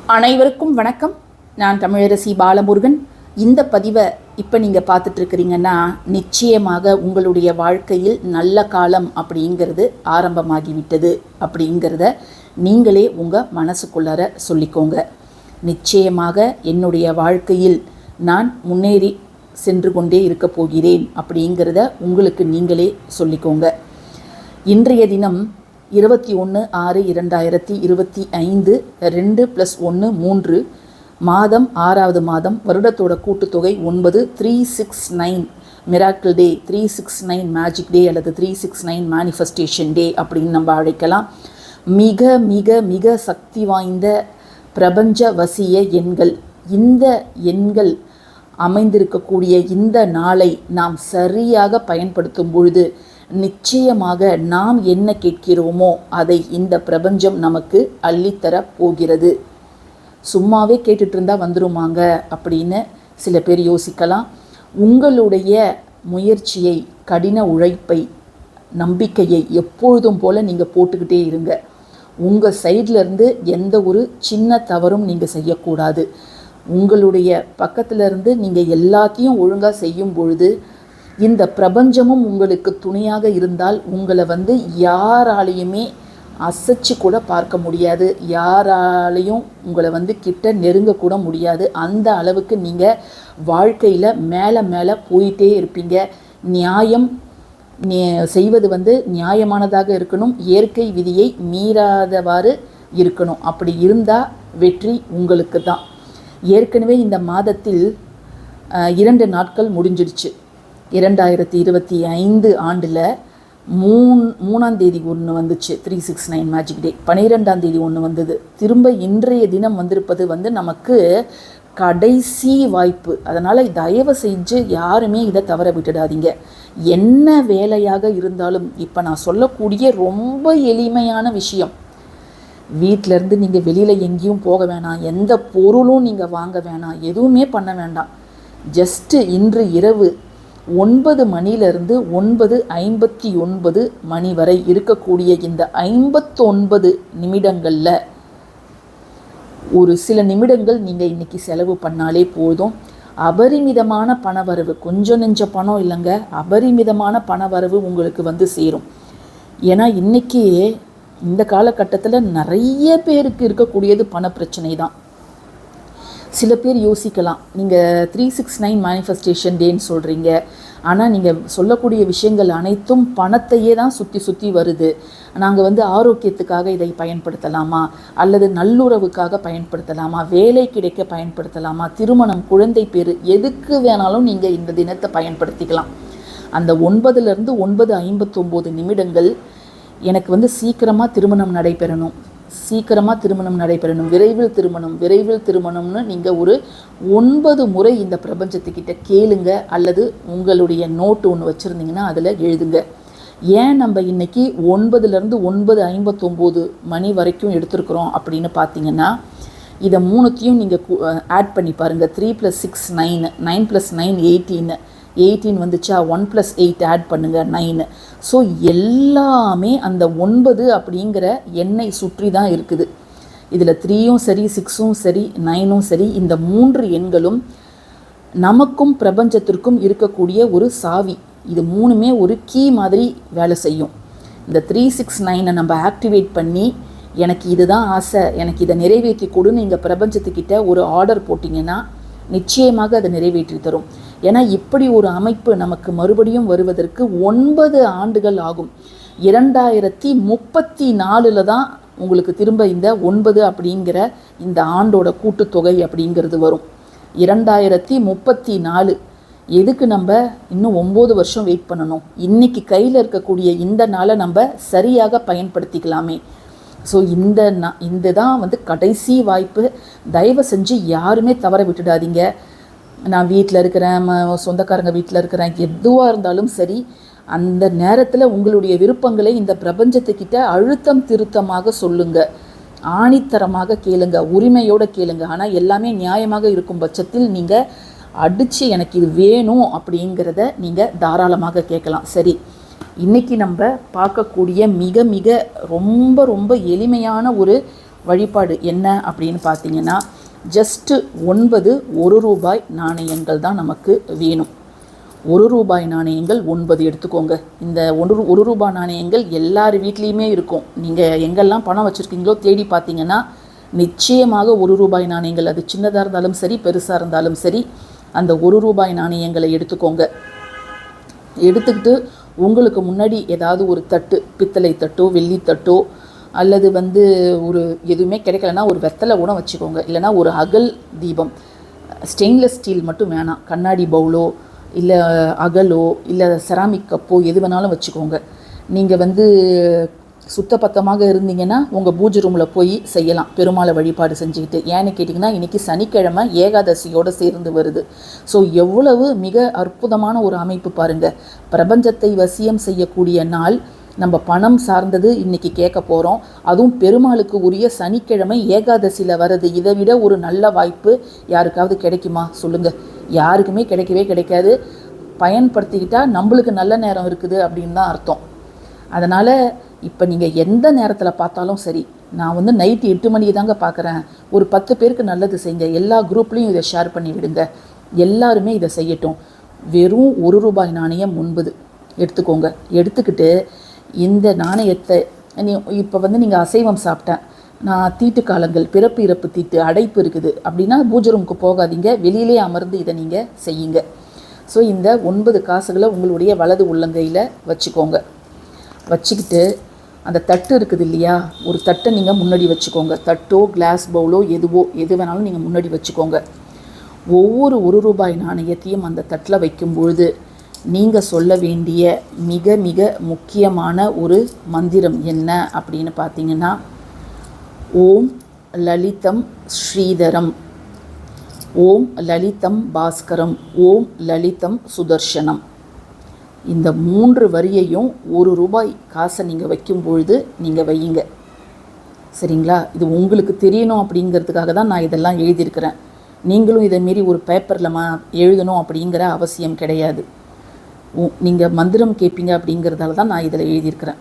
அனைவருக்கும் வணக்கம். நான் தமிழரசி பாலமுருகன். இந்த பதிவை இப்போ நீங்கள் பார்த்துட்ருக்கிறீங்கன்னா நிச்சயமாக உங்களுடைய வாழ்க்கையில் நல்ல காலம் அப்படிங்கிறது ஆரம்பமாகிவிட்டது அப்படிங்கிறத நீங்களே உங்கள் மனசுக்குள்ளார சொல்லிக்கோங்க. நிச்சயமாக என்னுடைய வாழ்க்கையில் நான் முன்னேறி சென்று கொண்டே இருக்கப் போகிறேன் அப்படிங்கிறத உங்களுக்கு நீங்களே சொல்லிக்கோங்க. இன்றைய தினம் இருபத்தி ஒன்று ஆறு இரண்டாயிரத்தி இருபத்தி ஐந்து ரெண்டு ப்ளஸ் ஒன்று மூன்று மாதம் ஆறாவது மாதம் வருடத்தோட கூட்டுத்தொகை ஒன்பது three six nine miracle day three six nine magic day அல்லது three six nine manifestation day அப்படின்னு நம்ம அழைக்கலாம். மிக மிக மிக சக்தி வாய்ந்த பிரபஞ்ச வசிய எண்கள். இந்த எண்கள் அமைந்திருக்கக்கூடிய இந்த நாளை நாம் சரியாக பயன்படுத்தும் பொழுது நிச்சயமாக நாம் என்ன கேட்கிறோமோ அதை இந்த பிரபஞ்சம் நமக்கு அள்ளித்தரப் போகிறது. சும்மாவே கேட்டுட்டு இருந்தால் வந்துருமாங்க அப்படின்னு சில பேர் யோசிக்கலாம். உங்களுடைய முயற்சியை கடின உழைப்பை நம்பிக்கையை எப்பொழுதும் போல் நீங்கள் போட்டுக்கிட்டே இருங்க. உங்கள் சைட்லேருந்து எந்த ஒரு சின்ன தவறும் நீங்கள் செய்யக்கூடாது. உங்களுடைய பக்கத்துலேருந்து நீங்கள் எல்லாத்தையும் ஒழுங்காக செய்யும் பொழுது இந்த பிரபஞ்சமும் உங்களுக்கு துணையாக இருந்தால் உங்களை வந்து யாராலையுமே அசைச்சு கூட பார்க்க முடியாது. யாராலையும் உங்களை வந்து கிட்ட நெருங்கக்கூட முடியாது. அந்த அளவுக்கு நீங்கள் வாழ்க்கையில் மேலே மேலே போயிட்டே இருப்பீங்க. நியாயம் செய்வது வந்து நியாயமானதாக இருக்கணும். இயற்கை விதியை மீறாதவாறு இருக்கணும். அப்படி இருந்தால் வெற்றி உங்களுக்கு தான் ஏற்கனவே இந்த மாதத்தில் இரண்டு நாட்கள் முடிஞ்சிடுச்சு இரண்டாயிரத்தி இருபத்தி ஐந்து ஆண்டில் மூண் மூணாம் தேதி ஒன்று வந்துச்சு three six nine magic day பன்னிரெண்டாம் தேதி ஒன்று வந்தது. திரும்ப இன்றைய தினம் வந்திருப்பது வந்து நமக்கு கடைசி வாய்ப்பு. அதனால் தயவு செஞ்சு யாருமே இதை தவற விட்டுடாதீங்க. என்ன வேலையாக இருந்தாலும் இப்போ நான் சொல்லக்கூடிய ரொம்ப எளிமையான விஷயம். வீட்டிலேருந்து இருந்து நீங்கள் வெளியில் எங்கேயும் போக வேணாம். எந்த பொருளும் நீங்கள் வாங்க வேணாம். எதுவுமே பண்ண வேண்டாம். ஜஸ்ட்டு இன்று இரவு ஒன்பது மணியிலிருந்து ஒன்பது ஐம்பத்தி ஒன்பது மணி வரை இருக்கக்கூடிய இந்த ஐம்பத்தொன்பது நிமிடங்களில் ஒரு சில நிமிடங்கள் நீங்கள் இன்னைக்கு செலவு பண்ணாலே போதும். அபரிமிதமான பணவரவு கொஞ்சம் நெஞ்ச பணம் இல்லைங்க. அபரிமிதமான பணவரவு உங்களுக்கு வந்து சேரும். ஏன்னா இன்றைக்கி இந்த காலகட்டத்தில் நிறைய பேருக்கு இருக்கக்கூடியது பண பிரச்சனை தான் சில பேர் யோசிக்கலாம். நீங்கள் த்ரீ சிக்ஸ் நைன் மேனிஃபெஸ்டேஷன் டேன்னு சொல்கிறீங்க ஆனால் நீங்கள் சொல்லக்கூடிய விஷயங்கள் அனைத்தும் பணத்தையே தான் சுற்றி சுற்றி வருது. நாங்கள் வந்து ஆரோக்கியத்துக்காக இதை பயன்படுத்தலாமா? அல்லது நல்லுறவுக்காக பயன்படுத்தலாமா? வேலை கிடைக்க பயன்படுத்தலாமா? திருமணம் குழந்தை பேர் எதுக்கு வேணாலும் நீங்கள் இந்த தினத்தை பயன்படுத்திக்கலாம். அந்த ஒன்பதுலேருந்து ஒன்பது ஐம்பத்தொம்போது நிமிடங்கள் எனக்கு வந்து சீக்கிரமாக திருமணம் நடைபெறணும். சீக்கிரமாக திருமணம் நடைபெறணும். விரைவில் திருமணம் விரைவில் திருமணம்னு நீங்கள் ஒரு ஒன்பது முறை இந்த பிரபஞ்சத்துக்கிட்ட கேளுங்க அல்லது உங்களுடைய நோட்டு ஒன்று வச்சுருந்தீங்கன்னா அதில் எழுதுங்க. ஏன் நம்ம இன்னைக்கு ஒன்பதுலேருந்து ஒன்பது ஐம்பத்தொம்போது மணி வரைக்கும் எடுத்திருக்கிறோம் அப்படின்னு பார்த்தீங்கன்னா இதை மூணுத்தையும் நீங்கள் ஆட் பண்ணி பாருங்கள் three plus six nine nine plus nine eighteen eighteen வந்துச்சா ஒன் ப்ளஸ் எயிட் ஆட் பண்ணுங்கள் நைனு ஸோ எல்லாமே அந்த ஒன்பது அப்படிங்கிற எண்ணை சுற்றி தான் இருக்குது. இதில் த்ரீயும் சரி சிக்ஸும் சரி நைனும் சரி இந்த மூன்று எண்களும் நமக்கும் பிரபஞ்சத்திற்கும் இருக்கக்கூடிய ஒரு சாவி. இது மூணுமே ஒரு கீ மாதிரி வேலை செய்யும். இந்த த்ரீ சிக்ஸ் நைனை நம்ம ஆக்டிவேட் பண்ணி எனக்கு இதுதான் ஆசை எனக்கு இதை நிறைவேற்றி கொடுன்னு நீங்கள் பிரபஞ்சத்துக்கிட்ட ஒரு ஆர்டர் போட்டிங்கன்னா நிச்சயமாக அதை நிறைவேற்றி தரும். ஏன்னா இப்படி ஒரு அமைப்பு நமக்கு மறுபடியும் வருவதற்கு ஒன்பது ஆண்டுகள் ஆகும். இரண்டாயிரத்தி முப்பத்தி நாலில் தான் உங்களுக்கு திரும்ப இந்த ஒன்பது அப்படிங்கிற இந்த ஆண்டோட கூட்டுத்தொகை அப்படிங்கிறது வரும். இரண்டாயிரத்தி முப்பத்தி நாலு எதுக்கு நம்ம இன்னும் ஒம்பது வருஷம் வெயிட் பண்ணணும்? இன்றைக்கி கையில் இருக்கக்கூடிய இந்த நாளை நம்ம சரியாக பயன்படுத்திக்கலாமே. ஸோ இந்த நான் இந்த தான் வந்து கடைசி வாய்ப்பு. தயவு செஞ்சு யாருமே தவற விட்டுடாதீங்க. நான் வீட்டில் இருக்கிறேன் சொந்தக்காரங்க வீட்டில் இருக்கிறேன் எதுவாக இருந்தாலும் சரி அந்த நேரத்தில் உங்களுடைய விருப்பங்களை இந்த பிரபஞ்சத்துக்கிட்ட அழுத்தம் திருத்தமாக சொல்லுங்க. ஆணித்தரமாக கேளுங்க உரிமையோடு கேளுங்க. ஆனால் எல்லாமே நியாயமாக இருக்கும் பட்சத்தில் நீங்கள் அடித்து எனக்கு இது வேணும் அப்படிங்கிறத நீங்கள் தாராளமாக கேட்கலாம். சரி. இன்னைக்கு நம்ம பார்க்கக்கூடிய மிக மிக ரொம்ப ரொம்ப எளிமையான ஒரு வழிபாடு என்ன அப்படின்னு பார்த்தீங்கன்னா ஜஸ்ட்டு ஒன்பது ஒரு ரூபாய் நாணயங்கள் தான் நமக்கு வேணும். ஒரு ரூபாய் நாணயங்கள் ஒன்பது எடுத்துக்கோங்க. இந்த ஒன்று ஒரு ரூபாய் நாணயங்கள் எல்லார் வீட்லேயுமே இருக்கும். நீங்கள் எங்கெல்லாம் பணம் வச்சுருக்கீங்களோ தேடி பார்த்தீங்கன்னா நிச்சயமாக ஒரு ரூபாய் நாணயங்கள் அது சின்னதாக இருந்தாலும் சரி பெருசாக இருந்தாலும் சரி அந்த ஒரு ரூபாய் நாணயங்களை எடுத்துக்கோங்க. எடுத்துக்கிட்டு உங்களுக்கு முன்னாடி ஏதாவது ஒரு தட்டு பித்தளை தட்டோ வெள்ளி தட்டோ அல்லது வந்து ஒரு எதுவுமே கிடைக்கலனா ஒரு வெத்தலை கூட வச்சுக்கோங்க. இல்லைனா ஒரு அகல் தீபம். ஸ்டெயின்லெஸ் ஸ்டீல் மட்டும் வேணாம். கண்ணாடி பவுலோ இல்லை அகலோ இல்லை செராமிக் கப்போ எது வேணாலும் வச்சுக்கோங்க. நீங்கள் வந்து சுத்தபத்தமாக இருந்தீங்கன்னா உங்கள் பூஜை ரூமில் போய் செய்யலாம். பெருமாளை வழிபாடு செஞ்சுக்கிட்டு. ஏன்னு கேட்டிங்கன்னா இன்றைக்கி சனிக்கிழமை ஏகாதசியோடு சேர்ந்து வருது. ஸோ எவ்வளவு மிக அற்புதமான ஒரு அமைப்பு பாருங்கள் பிரபஞ்சத்தை வசியம் செய்யக்கூடிய நாள். நம்ம பணம் சார்ந்தது இன்றைக்கி கேட்க போகிறோம் அதுவும் பெருமாளுக்கு உரிய சனிக்கிழமை ஏகாதசியில் வர்றது. இதை விட ஒரு நல்ல வாய்ப்பு யாருக்காவது கிடைக்குமா? சொல்லுங்கள் யாருக்குமே கிடைக்கவே கிடைக்காது. பயன்படுத்திக்கிட்டால் நம்மளுக்கு நல்ல நேரம் இருக்குது அப்படின்னு தான் அர்த்தம். அதனால் இப்போ நீங்கள் எந்த நேரத்தில் பார்த்தாலும் சரி நான் வந்து நைட்டு எட்டு மணிக்கு தாங்க பார்க்குறேன். ஒரு பத்து பேருக்கு நல்லது செய்யுங்க. எல்லா குரூப்லேயும் இதை ஷேர் பண்ணி விடுங்க. எல்லாருமே இதை செய்யட்டும். வெறும் ஒரு ரூபாய் நாணயம் ஒன்பது எடுத்துக்கோங்க. எடுத்துக்கிட்டு இந்த நாணயத்தை நீ இப்போ வந்து நீங்கள் அசைவம் சாப்பிட்டேன். நான் தீட்டு காலங்கள் பிறப்பு இறப்பு தீட்டு அடைப்பு இருக்குது அப்படின்னா பூஜை ரூமுக்கு போகாதீங்க. வெளியிலே அமர்ந்து இதை நீங்கள் செய்யுங்க. ஸோ இந்த ஒன்பது காசுகளை உங்களுடைய வலது உள்ளங்கையில் வச்சுக்கோங்க. வச்சுக்கிட்டு அந்த தட்டு இருக்குது இல்லையா? ஒரு தட்டை நீங்கள் முன்னாடி வச்சுக்கோங்க. தட்டோ கிளாஸ் பவுலோ எதுவோ எது வேணாலும் நீங்கள் முன்னாடி வச்சுக்கோங்க. ஒவ்வொரு ஒரு ரூபாய் நாணயத்தையும் அந்த தட்டில் வைக்கும் பொழுது நீங்கள் சொல்ல வேண்டிய மிக மிக முக்கியமான ஒரு மந்திரம் என்ன அப்படின்னு பார்த்தீங்கன்னா ஓம் லலிதம் ஸ்ரீதரம். ஓம் லலிதம் பாஸ்கரம். ஓம் லலிதம் சுதர்ஷனம். இந்த மூன்று வரியையும் ஒரு ரூபாய் காசை நீங்கள் வைக்கும் பொழுது நீங்கள் வையுங்க. சரிங்களா? இது உங்களுக்கு தெரியணும் அப்படிங்கிறதுக்காக தான் நான் இதெல்லாம் எழுதியிருக்கிறேன். நீங்களும் இதை மாரி ஒரு பேப்பரில் மா எழுதணும் அப்படிங்கிற அவசியம் கிடையாது. நீங்கள் மந்திரம் கேட்பீங்க அப்படிங்கிறதால தான் நான் இதில் எழுதியிருக்கிறேன்.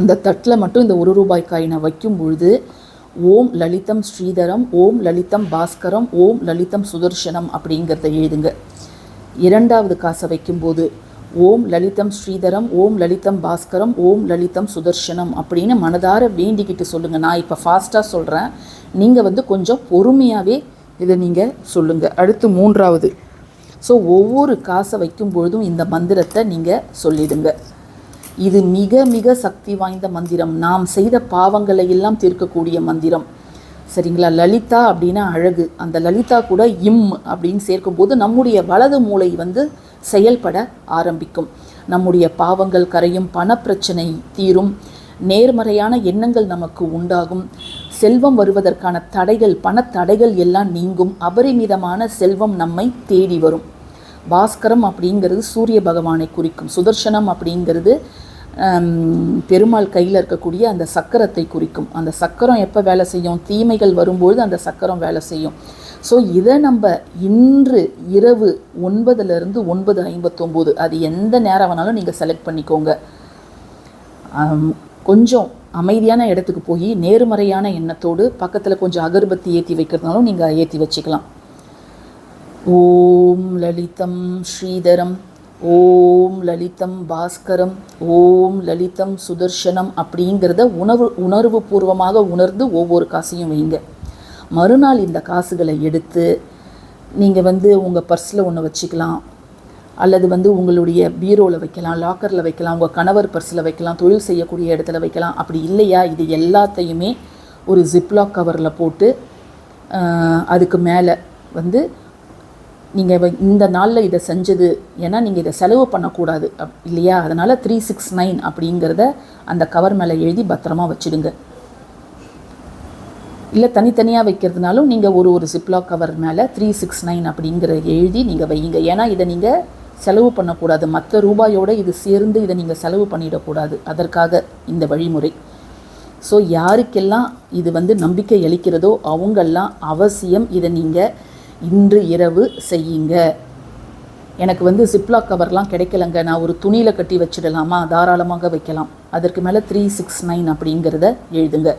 அந்த தட்டில் மட்டும் இந்த ஒரு ரூபாய் காயினை வைக்கும் பொழுது ஓம் லலிதம் ஸ்ரீதரம் ஓம் லலிதம் பாஸ்கரம் ஓம் லலிதம் சுதர்ஷனம் அப்படிங்கிறத எழுதுங்க. இரண்டாவது காசை வைக்கும்போது ஓம் லலிதம் ஸ்ரீதரம் ஓம் லலிதம் பாஸ்கரம் ஓம் லலிதம் சுதர்ஷனம் அப்படின்னு மனதார வேண்டிக்கிட்டு சொல்லுங்கள் நான் இப்போ ஃபாஸ்ட்டாக சொல்கிறேன் நீங்கள் வந்து கொஞ்சம் பொறுமையாகவே இதை நீங்கள் சொல்லுங்கள் அடுத்து மூன்றாவது. ஸோ ஒவ்வொரு காசை வைக்கும் பொழுதும் இந்த மந்திரத்தை நீங்கள் சொல்லிடுங்க. இது மிக மிக சக்தி வாய்ந்த மந்திரம். நாம் செய்த பாவங்களை எல்லாம் தீர்க்கக்கூடிய மந்திரம். சரிங்களா? லலிதா அப்படின்னா அழகு. அந்த லலிதா கூட இம் அப்படின்னு சேர்க்கும்போது நம்முடைய வலது மூளை வந்து செயல்பட ஆரம்பிக்கும். நம்முடைய பாவங்கள் கரையும் பணப்பிரச்சனை தீரும் நேர்மறையான எண்ணங்கள் நமக்கு உண்டாகும். செல்வம் வருவதற்கான தடைகள் பணத்தடைகள் எல்லாம் நீங்கும். அபரிமிதமான செல்வம் நம்மை தேடி வரும். பாஸ்கரம் அப்படிங்கிறது சூரிய பகவானை குறிக்கும். சுதர்சனம் அப்படிங்கிறது பெருமாள் கையில் இருக்கக்கூடிய அந்த சக்கரத்தை குறிக்கும். அந்த சக்கரம் எப்போ வேலை செய்யும்? தீமைகள் வரும்பொழுது அந்த சக்கரம் வேலை செய்யும். ஸோ இதை நம்ம இன்று இரவு ஒன்பதுலேருந்து ஒன்பது ஐம்பத்தொம்போது அது எந்த நேரம் வேணாலும் நீங்கள் செலக்ட் பண்ணிக்கோங்க. கொஞ்சம் அமைதியான இடத்துக்கு போய் நேர்மறையான எண்ணத்தோடு பக்கத்தில் கொஞ்சம் அகர்பத்தி ஏற்றி வைக்கிறதுனாலும் நீங்கள் ஏற்றி வச்சுக்கலாம். ஓம் லலிதம் ஸ்ரீதரம். ஓம் லலிதம் பாஸ்கரம் ஓம் லலிதம் சுதர்ஷனம் அப்படிங்கிறத உணர்வு உணர்வு பூர்வமாக உணர்ந்து ஒவ்வொரு காசையும் வைங்க மறுநாள் இந்த காசுகளை எடுத்து நீங்கள் வந்து உங்கள் பர்ஸில் ஒன்று வச்சுக்கலாம். அல்லது வந்து உங்களுடைய பீரோவில் வைக்கலாம் லாக்கரில் வைக்கலாம் உங்கள் கணவர் பர்ஸில் வைக்கலாம் தொழில் செய்யக்கூடிய இடத்துல வைக்கலாம். அப்படி இல்லையா? இது எல்லாத்தையுமே ஒரு ஜிப்லாக் கவரில் போட்டு அதுக்கு மேலே வந்து நீங்கள் இந்த நாளில் இதை செஞ்சது ஏன்னா நீங்கள் இதை செலவு பண்ணக்கூடாது அப் இல்லையா? அதனால் த்ரீ சிக்ஸ் நைன் அப்படிங்கிறத அந்த கவர் மேலே எழுதி பத்திரமா வச்சுடுங்க. இல்லை தனித்தனியாக வைக்கிறதுனாலும் நீங்கள் ஒரு ஒரு சிப்லாக் கவர் மேலே த்ரீ சிக்ஸ் நைன் அப்படிங்கிற எழுதி நீங்கள் வையுங்க. ஏன்னா இதை நீங்கள் செலவு பண்ணக்கூடாது. மற்ற ரூபாயோடு இது சேர்ந்து இதை நீங்கள் செலவு பண்ணிடக்கூடாது. அதற்காக இந்த வழிமுறை. ஸோ யாருக்கெல்லாம் இது வந்து நம்பிக்கை அளிக்கிறதோ அவங்கெல்லாம் அவசியம் இதை நீங்கள் இன்று இரவு செய்யுங்க. எனக்கு வந்து சிப்லாக் கவர்லாம் கிடைக்கலங்க. நான் ஒரு துணியில் கட்டி வச்சிடலாமா? தாராளமாக வைக்கலாம். அதற்கு மேலே த்ரீ சிக்ஸ் நைன் அப்படிங்கிறத எழுதுங்க.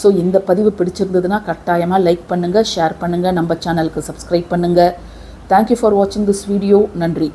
ஸோ இந்த பதிவு பிடிச்சிருந்ததுன்னா கட்டாயமாக லைக் பண்ணுங்கள் ஷேர் பண்ணுங்கள் நம்ம சேனலுக்கு சப்ஸ்கிரைப் பண்ணுங்கள் தேங்க்யூ ஃபார் வாட்சிங் திஸ் வீடியோ நன்றி.